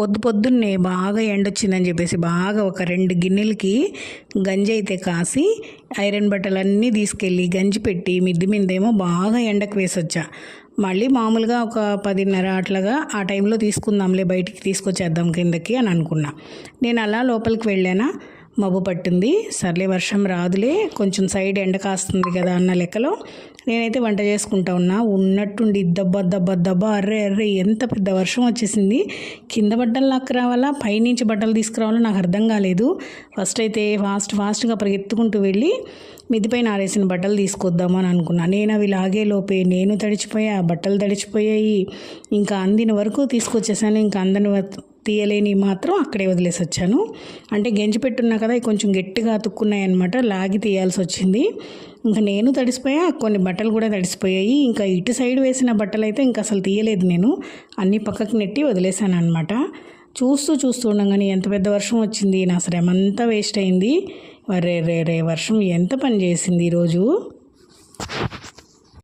పొద్దు పొద్దున్నే బాగా ఎండొచ్చిందని చెప్పేసి బాగా ఒక రెండు గిన్నెలకి గంజి అయితే కాసి ఐరన్ బట్టలన్నీ తీసుకెళ్ళి గంజి పెట్టి మిద్ది మీదేమో బాగా ఎండకు వేసొచ్చా. మళ్ళీ మామూలుగా ఒక పదిన్నర అట్లాగా ఆ టైంలో తీసుకుందాంలే బయటికి తీసుకొచ్చేద్దాం కిందకి అని అనుకున్నా. నేను అలా లోపలికి వెళ్ళానా. మబ్బు పట్టింది. సర్లే వర్షం రాదులే. కొంచెం సైడ్ ఎండ కాస్తుంది కదా అన్న లెక్కలో నేనైతే వంట చేసుకుంటా ఉన్నా. ఉన్నట్టుండి దెబ్బ దెబ్బ దెబ్బ అర్రే అర్రే ఎంత పెద్ద వర్షం వచ్చేసింది. కింద బట్టలు లాక్కు రావాలా పైనుంచి బట్టలు తీసుకురావాలో నాకు అర్థం కాలేదు. ఫస్ట్ అయితే ఫాస్ట్ ఫాస్ట్గా పరిగెత్తుకుంటూ వెళ్ళి మిద్దిపైన ఆరేసిన బట్టలు తీసుకొద్దామని అనుకున్నా. నేను అవి లాగే లోపే నేను తడిచిపోయా బట్టలు తడిచిపోయాయి. ఇంకా అందిన వరకు తీసుకొచ్చేసాను. ఇంకా అందని తీయలేని మాత్రం అక్కడే వదిలేసి వచ్చాను. అంటే గెంజి పెట్టున్నా కదా కొంచెం గట్టిగా అతుక్కున్నాయి అనమాట లాగి తీయాల్సి వచ్చింది. ఇంకా నేను తడిసిపోయా కొన్ని బట్టలు కూడా తడిసిపోయాయి. ఇంకా ఇటు సైడ్ వేసిన బట్టలు అయితే ఇంకా అసలు తీయలేదు నేను. అన్నీ పక్కకు నెట్టి వదిలేసాను అనమాట చూస్తూ చూస్తూ ఉండగానే ఎంత పెద్ద వర్షం వచ్చింది నా శ్రమ అంతా వేస్ట్ అయింది. రే రే రే వర్షం ఎంత పని చేసింది ఈరోజు?